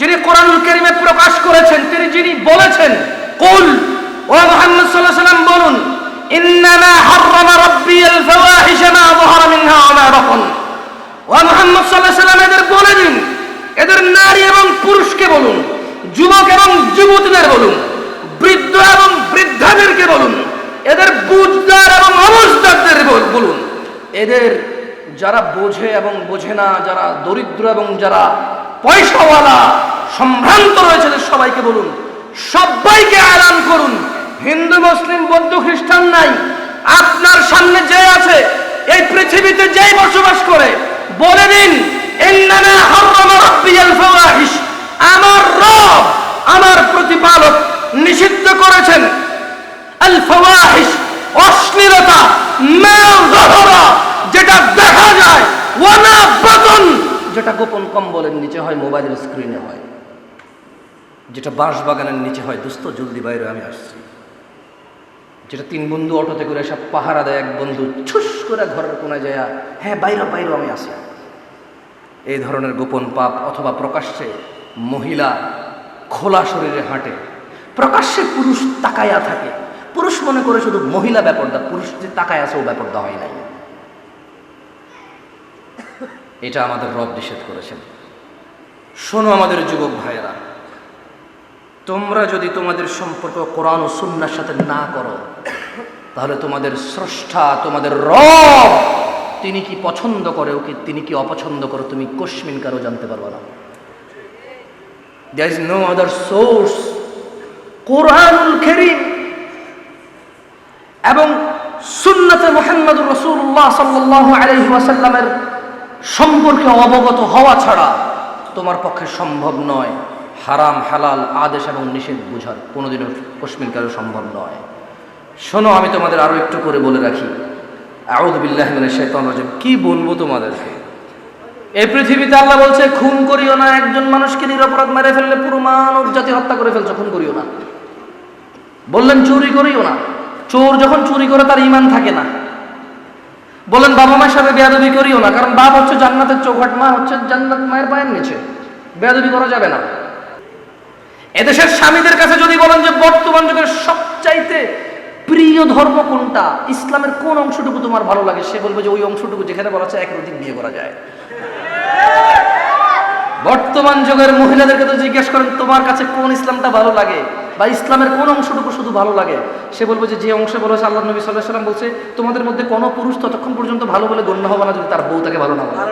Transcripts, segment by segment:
যিনি কোরআনুল কারীমে প্রকাশ করেছেন, তিনি যিনি বলেছেন, কুল, ও মুহাম্মদ আলাইহি সাল্লাম বলুন, ইন্নামা হাররামা রাব্বি আল ফাওয়াহিশ মা যাহারা মিনহা ওয়া মা বাতান। ও মুহাম্মদ আলাইহি সাল্লাম এদের বলে দিন, এদের নারী এবং পুরুষকে বলুন, যুবক এবং যুবতীদের বলুন, বৃদ্ধ এবং বৃদ্ধাদেরকে বলুন, এদের বুঝদার এবং অবুঝদারদের বলুন। এদের যারা বোঝে এবং বোঝে না, যারা দরিদ্র এবং যারা পয়সাওয়ালা সম্ভ্রান্ত রয়েছে সবাইকে বলুন, সবাইকে আলান করুন। হিন্দু, মুসলিম, বৌদ্ধ, খ্রিস্টান নাই। আপনার সামনে যে আছে, এই পৃথিবীতে যেই বসবাস করে, বলে দিন আমার রব, আমার প্রতিপালক নিষিদ্ধ করেছেন। আল ফাওয়াহিশ, অশ্লীলতা যেটা দেখা যায়, ওয়ানা বাতন, যেটা গোপন কম্বলের নিচে হয়, মোবাইলের স্ক্রিনে হয়। যেটা বাঁশ বাগানের নিচে হয়, দোস্ত, জলদি বাইরে, আমি আসছি। যেটা তিন বন্ধু অটোতে করে সব পাহারা দেয়, এক বন্ধু ছুস করে ঘরের কোনায় যায় হ্যাঁ বাইরে বাইরে, আমি আসি। এই ধরনের গোপন পাপ অথবা প্রকাশ্যে মহিলা খোলা শরীরে হাঁটে। প্রকাশ্যে পুরুষ তাকায়া থাকে। পুরুষ মনে করে শুধু মহিলা ব্যাপারটা, পুরুষ যে তাকায় আছে, ও ব্যাপারটা হয় নাই। এটা আমাদের রব নিষেধ করেছেন। শোনো আমাদের যুবক ভাইয়েরা তোমরা যদি তোমাদের সম্পর্ক কোরআন ও সুন্নার সাথে না করো, তাহলে তোমাদের স্রষ্টা, তোমাদের রব, তিনি কি পছন্দ করে ওকে, তিনি কি অপছন্দ করে, তুমি কশ্মিন কারও জানতে পারবে না। There is no other source কোরআনুল করিম এবং সুন্নতে মোহাম্মদুর রসুল্লাহ সাল্লাহ আলহি সম্পর্কে অবগত হওয়া ছাড়া তোমার পক্ষে সম্ভব নয়। হারাম, হালাল আদেশ এবং নিষেধ বোঝার কোনোদিনও কশ্মির কারও সম্ভব নয়। শোনো, আমি তোমাদের আরও একটু করে বলে রাখি। আউদবিল্লাহ মানে শেতন রাজম। কি বলব তোমাদেরকে? এই পৃথিবীতে আল্লাহ বলছে, খুন করিও না একজন মানুষকে নিরপরাধ মেরে ফেললে পুরো মানব জাতি হত্যা করে ফেলছো, খুন করিও না। বললেন, চুরি করিও না। চোর যখন চুরি করে, তার ইমান থাকে না। বলেন বাবা মায়ের সাথে বেয়াদবি করিও না, কারণ বাপ হচ্ছে জান্নাতের চৌঘাট মা হচ্ছে জান্নাত মায়ের পায়ের নিচে। বেয়াদবি করা যাবে না। এদেশের স্বামীদের কাছে যদি বলেন যে বর্তমান যুগের সবচাইতে প্রিয় ধর্ম কোনটা ইসলামের কোন অংশটুকু তোমার ভালো লাগে সে বলবে যে ওই অংশটুকু যেখানে বলা হচ্ছে এক রতিক বিয়ে করা যায়। বর্তমান যুগের মহিলাদেরকে তো জিজ্ঞেস করেন তোমার কাছে কোন ইসলামটা ভালো লাগে? বা ইসলামের কোন অংশটুকু শুধু ভালো লাগে? সে বলবে যে যে অংশে বলেছে আল্লাহ নবী সাল্লাহ সাল্লাম বলছে তোমাদের মধ্যে কোনো পুরুষ ততক্ষণ পর্যন্ত ভালো বলে গণ্য হবে না যদি তার বউ তাকে ভালো না বলে।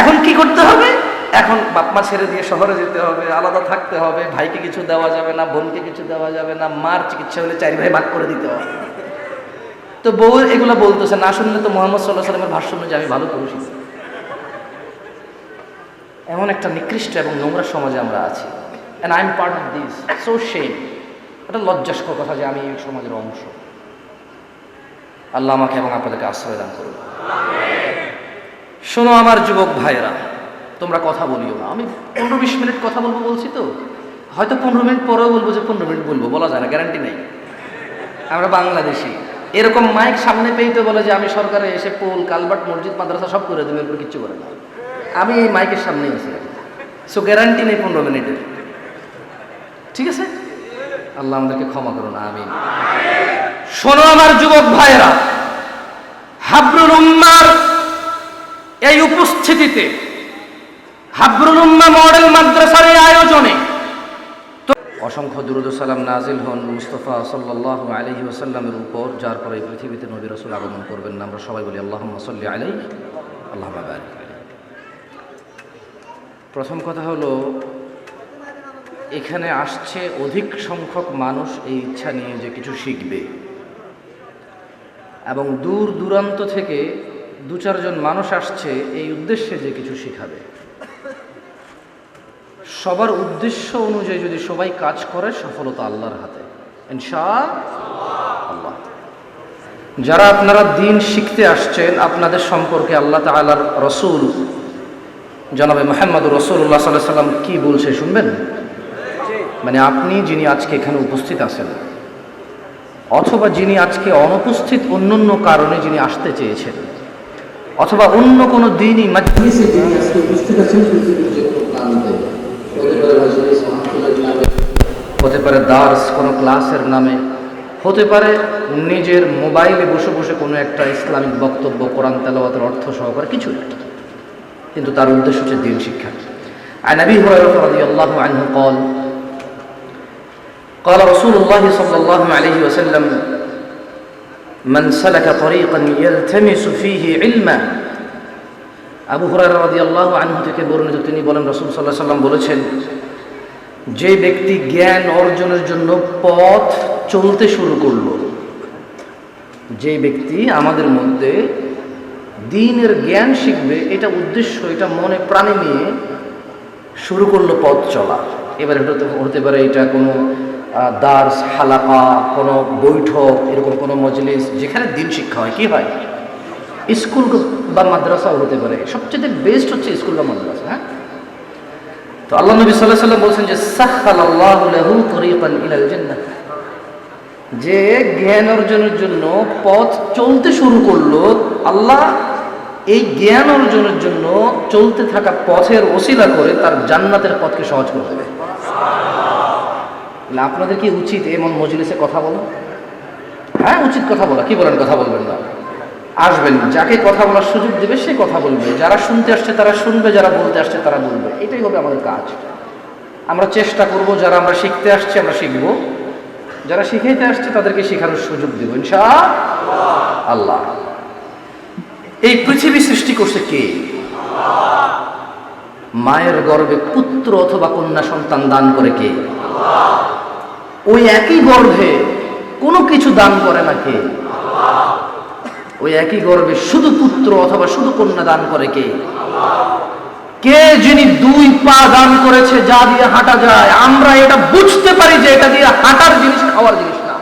এখন কি করতে হবে? এখন বাপমা ছেড়ে দিয়ে শহরে যেতে হবে, আলাদা থাকতে হবে, ভাইকে কিছু দেওয়া যাবে না, বোনকে কিছু দেওয়া যাবে না, মার চিকিৎসা হলে চারি ভাই ভাগ করে দিতে হবে। তো বউ এগুলো বলতেছে, না শুনলে তো মোহাম্মদ সাল্লাহ সাল্লামের অনুযায়ী আমি ভালো পুরুষ এমন একটা নিকৃষ্ট এবং নোংরা সমাজে আমরা আছি। And I am part of this so shame এটা লজ্জাস্কর কথা যে আমি এই সমাজের অংশ। আল্লাহ আমাকে এবং আপনাদেরকে আশ্রয় দান করুন। শোনো আমার যুবক ভাইয়েরা তোমরা কথা বলিও না। আমি পনেরো বিশ মিনিট কথা বলব বলছি তো। হয়তো পনেরো মিনিট পরেও বলব যে পনেরো মিনিট বলব, বলা যায় না গ্যারান্টি নেই। আমরা বাংলাদেশি। এরকম মাইক সামনে পেয়ে তো বলে যে আমি সরকারে এসে পোল, কালবাট, মসজিদ, মাদ্রাসা সব করে দেবো, এরপর কিচ্ছু করে না। আমি এই মাইকের সামনেই আছি। সো গ্যারান্টি নেই পনেরো মিনিটের। ঠিক আছে? আল্লাহ আমাদেরকে ক্ষমা করুন, আমিন। শোনো আমার যুবক ভাইয়েরা হাবরুল উম্মার এই উপস্থিতিতে হাবরুল উম্মা মডেল মাদ্রাসার এই আয়োজনে অসংখ্য দুরুদ নাজিল হন মুস্তফা সাল্লাহ আলহি ওসাল্লামের উপর, যার পরে এই পৃথিবীতে নবী রসুল আগমন করবেন আমরা সবাই বলি আল্লাহ সাল্লি আলাই আল্লাহ প্রথম কথা হলো, এখানে আসছে অধিক সংখ্যক মানুষ এই ইচ্ছা নিয়ে যে কিছু শিখবে। এবং দূর দূরান্ত থেকে দু চারজন মানুষ আসছে এই উদ্দেশ্যে যে কিছু শিখাবে। সবার উদ্দেশ্য অনুযায়ী যদি সবাই কাজ করে, সফলতা আল্লাহর হাতে। ইনশা আল্লাহ যারা আপনারা দিন শিখতে আসছেন, আপনাদের সম্পর্কে আল্লাহ তালার রসুল, জনাবে মোহাম্মদ রসুল্লাহ সাল্লাহ সাল্লাম কি বলছে শুনবেন? মানে আপনি যিনি আজকে এখানে উপস্থিত আছেন, অথবা যিনি আজকে অনুপস্থিত অন্যান্য কারণে যিনি আসতে চেয়েছেন, অথবা অন্য কোনো দিনই যিনি আজকে উপস্থিত আছেন পৃথিবীর যে কোনো প্রান্তে, ওদের মজলিস মাহফিলের নামে হতে পারে দার্স কোনো ক্লাসের নামে হতে পারে নিজের মোবাইলে বসে বসে কোনো একটা ইসলামিক বক্তব্য কোরআন তেলাওয়াতের অর্থ সহকারে কিছু না কিন্তু তার উদ্দেশ্য হচ্ছে দিন শিক্ষা عن ابي هريره رضي الله عنه قال قال رسول الله صلى الله عليه وسلم من سلك طريقا يلتمس فيه علما আবু হুরায়রা রাদিয়াল্লাহু আনহু থেকে বর্ণিত তিনি বলেন রাসূল সাল্লাল্লাহু আলাইহি সাল্লাম বলেছেন যে ব্যক্তি জ্ঞান অর্জনের জন্য পথ চলতে শুরু করল, যে ব্যক্তি আমাদের মধ্যে দিনের জ্ঞান শিখবে, এটা উদ্দেশ্য, এটা মনে প্রাণে নিয়ে শুরু করল পথ চলা। এবার এটা তো হতে পারে এটা কোনো দার্স, হালাকা, কোনো বৈঠক, এরকম কোনো মজলিস, যেখানে দিন শিক্ষা হয়। কি হয়? স্কুল বা মাদ্রাসাও হতে পারে। সবচেয়ে বেস্ট হচ্ছে স্কুল বা মাদ্রাসা হ্যাঁ? তো আল্লাহ নবী সাল্লাহ সাল্লাম বলছেন যে সাখাল আল্লাহ লাহু তরিকান ইলাল জান্নাহ। যে জ্ঞান অর্জনের জন্য পথ চলতে শুরু করল, আল্লাহ এই জ্ঞান অর্জনের জন্য চলতে থাকা পথের ওসিলা করে তার জান্নাতের পথকে সহজ করে দেবে। আপনাদের কি উচিত এমন মজলিসে কথা বলা? হ্যাঁ উচিত কথা বলা, কি বলেন, কথা বলবেন না। আসবেন যাকে কথা বলার সুযোগ দেবে, সে কথা বলবে। যারা শুনতে আসছে, তারা শুনবে, যারা বলতে আসছে, তারা বলবে। এটাই হবে আমাদের কাজ। আমরা চেষ্টা করব, যারা আমরা শিখতে আসছি, আমরা শিখব। যারা শিখাইতে আসছে, তাদেরকে শেখানোর সুযোগ দেব। ইনশা আল্লাহ। এই পৃথিবী সৃষ্টি করছে কে? মায়ের গর্ভে পুত্র অথবা কন্যা সন্তান দান করে কে? ওই একই গর্ভে কোনো কিছু দান করে না কে? ওই একই গর্বে শুধু পুত্র অথবা শুধু কন্যা দান করে কে? কে যিনি দুই পা দান করেছে যা দিয়ে হাঁটা যায়? আমরা এটা বুঝতে পারি যে এটা দিয়ে হাঁটার জিনিস, খাওয়ার জিনিস না।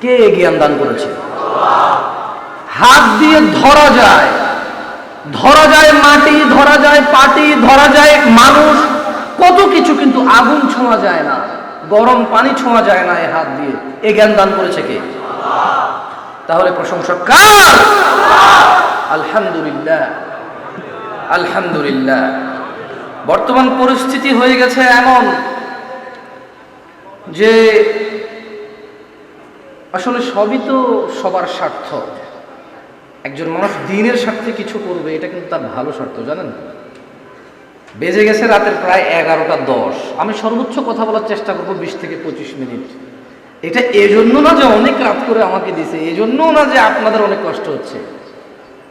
কে জ্ঞান দান করেছে? হাত দিয়ে ধরা যায়। ধরা যায় মাটি, ধরা যায় পাটি, ধরা যায় মানুষ। কত কিছু কিন্তু আগুন ছোঁয়া যায় না। গরম পানি ছোঁয়া যায় না এ হাত দিয়ে। এ জ্ঞান দান করেছে কে? তাহলে প্রশংসা কার? আলহামদুলিল্লাহ। আলহামদুলিল্লাহ। বর্তমান পরিস্থিতি হয়ে গেছে এমন যে আসলে সবই তো সবার স্বার্থ। একজন মানুষ দিনের স্বার্থে কিছু করবে, এটা কিন্তু তার ভালো স্বার্থ, জানেন? বেজে গেছে রাতের প্রায় এগারোটা দশ। আমি সর্বোচ্চ কথা বলার চেষ্টা করব বিশ থেকে পঁচিশ মিনিট। এটা এজন্য না যে অনেক রাত করে আমাকে দিছে এজন্য না যে আপনাদের অনেক কষ্ট হচ্ছে।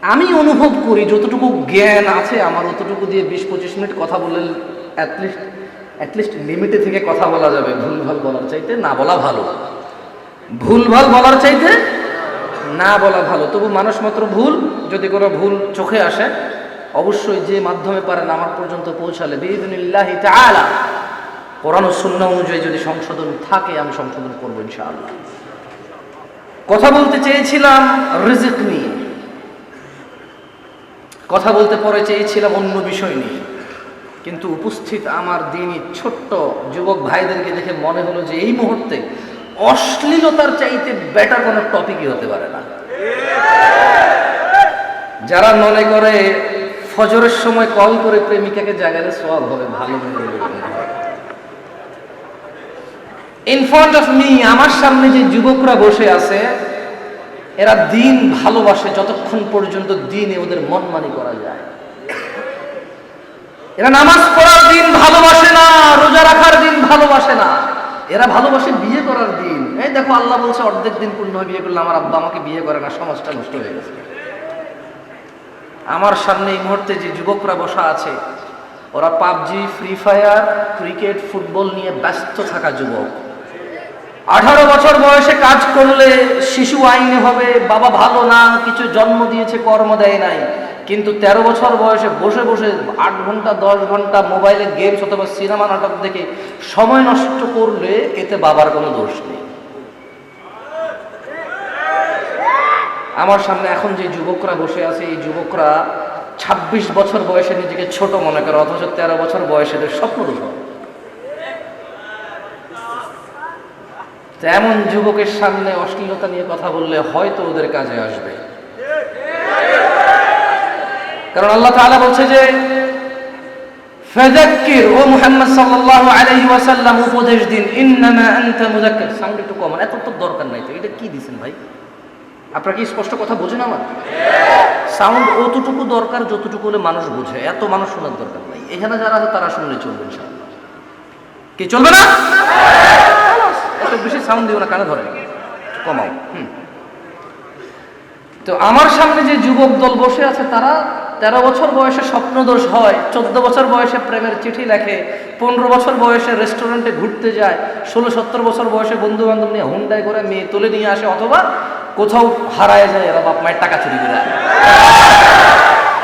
আমি অনুভব করি যতটুকু জ্ঞান আছে আমার, অতটুকু দিয়ে বিশ পঁচিশ মিনিট কথা বললে অ্যাটলিস্ট অ্যাটলিস্ট লিমিটে থেকে কথা বলা যাবে, ভুলভাল বলার চাইতে না বলা ভালো। ভুলভাল বলার চাইতে না বলা ভালো। তবু মানুষ মাত্র ভুল, যদি কোনো ভুল চোখে আসে, অবশ্যই যে মাধ্যমে পারেন আমার পর্যন্ত পৌঁছালে। বিদিনিল্লাহি তাআলা। কোরআন শূন্য অনুযায়ী যদি সংশোধন থাকে, আমি সংশোধন করব ইনশাআল্লাহ। কথা বলতে চেয়েছিলাম রিজিক নিয়ে। কথা বলতে পরে চেয়েছিলাম অন্য বিষয় নিয়ে। কিন্তু উপস্থিত আমার দিনই ছোট্ট যুবক ভাইদেরকে দেখে মনে হলো যে এই মুহূর্তে অশ্লীলতার চাইতে বেটার কোনো টপিকই হতে পারে না। যারা মনে করে ফজরের সময় কল করে প্রেমিকাকে জাগালে সব হবে, ভালো ইন ফ্রন্ট অফ মি আমার সামনে যে যুবকরা বসে আছে, এরা দিন ভালোবাসে যতক্ষণ পর্যন্ত দিনে ওদের মনমানি করা যায়। এরা নামাজ পড়ার দিন ভালোবাসে না, রোজা রাখার দিন ভালোবাসে না। এরা ভালোবাসে বিয়ে করার দিন। এই দেখো, আল্লাহ বলছে, অর্ধেক দিন পূর্ণ বিয়ে করলে আমার আব্বা আমাকে বিয়ে করে না, সমাজটা নষ্ট হয়ে গেছে। আমার সামনে এই মুহূর্তে যে যুবকরা বসা আছে, ওরা PUBG, free fire, cricket, football নিয়ে ব্যস্ত থাকা যুবক। আঠারো বছর বয়সে কাজ করলে শিশু আইনে হবে, বাবা ভালো না, কিছু জন্ম দিয়েছে, কর্ম দেয় নাই। কিন্তু তেরো বছর বয়সে বসে বসে আট ঘণ্টা, দশ ঘণ্টা মোবাইলে গেমস অথবা সিনেমা নাটক দেখে সময় নষ্ট করলে এতে বাবার কোনো দোষ নেই। আমার সামনে এখন যে যুবকরা বসে আছে, এই যুবকরা ২৬ বছর বয়সে নিজেকে ছোট মনে করে, অথচ তেরো বছর বয়সে স্বপ্ন তো এমন যুবকের সামনে অশ্লীলতা নিয়ে কথা বললে হয়তো ওদের কাজে আসবে। কারণ আল্লাহ তাআলা বলছে যে, ফাযাক্কির, ও মুহাম্মদ সাল্লাল্লাহু আলাইহি ওয়াসাল্লাম, উপদেশ দিন। ইন্নামা আনতা মুযাক্কির। সাউন্ড একটু কমান এত তো দরকার নাই তো। এটা কি দিছেন ভাই? আপনারা কি স্পষ্ট কথা বোঝেন আমার? সাউন্ড অতটুকু দরকার যতটুকু হলে মানুষ বোঝে। এত মানুষ শোনার দরকার নাই। এখানে যারা আছে তারা শুনলে চলবে ইনশাআল্লাহ। কি, চলবে না? এত বেশি সাউন্ড দিও না, কানে ধরে। কমাও। তো আমার সামনে যে যুবক দল বসে আছে, তারা তেরো বছর বয়সে স্বপ্নদোষ হয়, চোদ্দ বছর বয়সে প্রেমের চিঠি লেখে, পনেরো বছর বয়সে রেস্টুরেন্টে ঘুরতে যায়, ষোলো সত্তর বছর বয়সে বন্ধু বান্ধব নিয়ে হুন্ডায় করে মেয়ে তুলে নিয়ে আসে, অথবা কোথাও হারায় যায়, এরা বাপ মায়ের টাকা চুরি করে।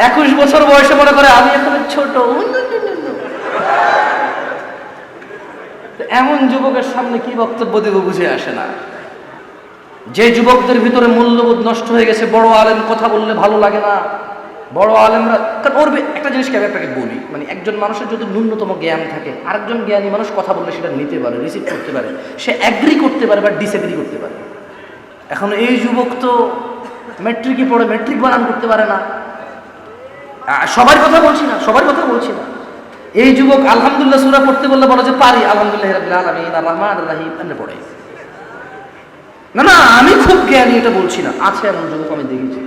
একুশ বছর বয়সে মনে করে, আমি এখন ছোট তো এমন যুবকের সামনে কি বক্তব্য দেবো বুঝে আসে না। যে যুবকদের ভিতরে মূল্যবোধ নষ্ট হয়ে গেছে, বড় আলেম কথা বললে ভালো লাগে না। বড় আলেমরা, কারণ ওর একটা জিনিসকে আমি আপনাকে বলি মানে একজন মানুষের যদি ন্যূনতম জ্ঞান থাকে, আরেকজন জ্ঞানী মানুষ কথা বললে সেটা নিতে পারে রিসিভ করতে পারে, সে অ্যাগ্রি করতে পারে বা ডিসএগ্রি করতে পারে। এখন এই যুবক তো মেট্রিকই পড়ে মেট্রিক বানান করতে পারে না। সবার কথা বলছি না, সবার কথা বলছি না। এই যুবক আলহামদুলিল্লাহ সুরা পড়তে বললে বলো যে পারি এমনি পড়ে। না না, আমি খুব জ্ঞানী, এটা বলছি না। আছে এমন যুবক আমি দেখেছি।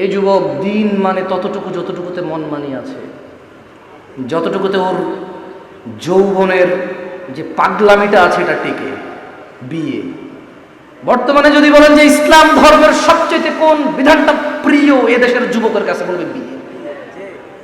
এই যুবক দিন মানে ততটুকু যতটুকুতে মন মানি আছে, যতটুকুতে ওর যৌবনের যে পাগলামিটা আছে এটা টেকে, বিয়ে। বর্তমানে যদি বলেন যে ইসলাম ধর্মের সবচেয়ে কোন বিধানটা প্রিয় এদেশের যুবকের কাছে বলবে বিয়ে।